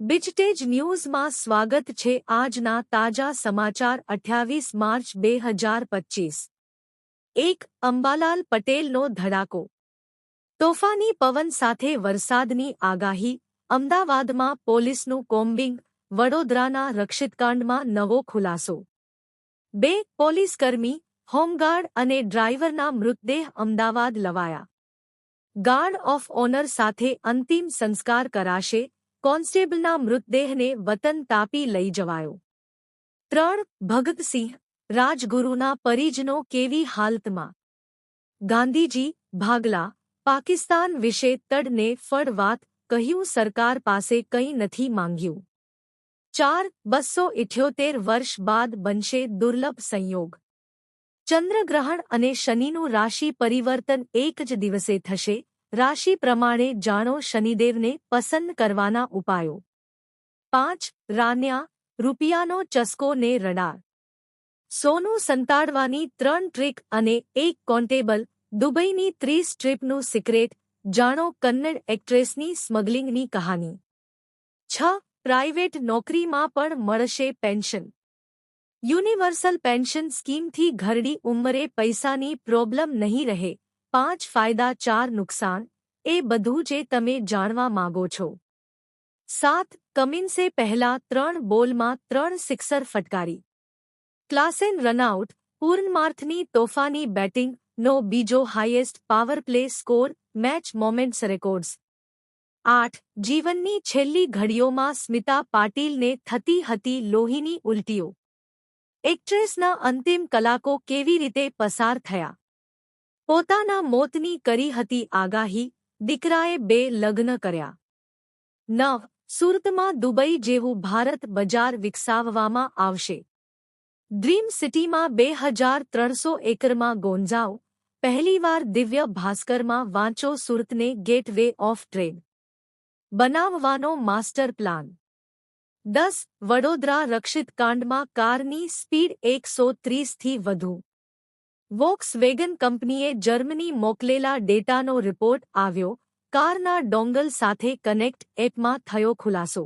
બિચટેજ ન્યૂઝમાં સ્વાગત છે આજના તાજા સમાચાર અઠ્યાવીસ માર્ચ બે હજાર પચીસ. એક, અંબાલાલ પટેલનો ધડાકો. તોફાની પવન સાથે વરસાદની આગાહી, અમદાવાદમાં પોલીસનું કોમ્બિંગ, વડોદરાના રક્ષિતકાંડમાં નવો ખુલાસો. બે, પોલીસકર્મી, હોમગાર્ડ અને ડ્રાઈવરના મૃતદેહ અમદાવાદ લવાયા. ગાર્ડ ઓફ ઓનર સાથે અંતિમ સંસ્કાર કરાશે કોન્સ્ટેબલના મૃતદેહને વતન તાપી લઈ જવાયો. ત્રણ, ભગતસિંહ, રાજગુરુના પરિજનો કેવી હાલતમાં? ગાંધીજી, ભાગલા, પાકિસ્તાન વિશે તડને ફળ વાત કહ્યું સરકાર પાસે કંઈ નથી માંગ્યું. ચાર, બસો ઇઠ્યોતેર વર્ષ બાદ બનશે દુર્લભ સંયોગ. ચંદ્રગ્રહણ અને શનિનું રાશિ પરિવર્તન એક જ દિવસે થશે રાશિ પ્રમાણે જાણો શનિદેવને પસંદ કરવાના ઉપાયો. પાંચ, રાન્યા, રૂપિયાનો ચસ્કો ને રડાર. સોનું સંતાડવાની ત્રણ ટ્રીક અને એક કોન્ટેબલ, દુબઈની ત્રીસ ટ્રીપનું સિક્રેટ, જાણો કન્નડ એક્ટ્રેસની સ્મગલિંગની કહાની. છ, પ્રાઇવેટ નોકરીમાં પણ મળશે પેન્શન. યુનિવર્સલ પેન્શન સ્કીમથી ઘરડી ઉંમરે પૈસાની પ્રોબ્લેમ નહીં રહે. પાંચ ફાયદા ચાર નુકસાન એ બધું જે તમે જાણવા માંગો છો સાત કમિન્સે પહેલા ત્રણ બોલમાં ત્રણ સિક્સર ફટકારી ક્લાસેન રનઆઉટ પૂર્ણમાર્થની તોફાની બેટિંગ નો બીજો highest power play score match moments records આઠ જીવનની છેલ્લી ઘડીઓમાં સ્મિતા પાટીલને થતી હતી લોહીની ઉલટીઓ એક્ટ્રેસના અંતિમ કલાકો કેવી રીતે પસાર થયા પોતાના મોતની કરી હતી આગાહી, દીકરાએ બે લગ્ન કર્યા. નવ, સુરતમાં દુબઈ જેવું ભારત બજાર વિકસાવવામાં આવશે. ડ્રીમ સિટીમાં બે હજાર ત્રણસો એકરમાં ગોંજાવ, પહેલીવાર દિવ્ય ભાસ્કરમાં વાંચો સુરતને ગેટ વે ઓફ ટ્રેડ બનાવવાનો માસ્ટર પ્લાન. દસ, વડોદરા રક્ષિત કાંડમાં કારની સ્પીડ એકસો ત્રીસથી વધુ. વોક્સ વેગન કંપનીએ જર્મની મોકલેલા ડેટાનો રિપોર્ટ આવ્યો. કારના ડોંગલ સાથે કનેક્ટ એપમાં થયો ખુલાસો.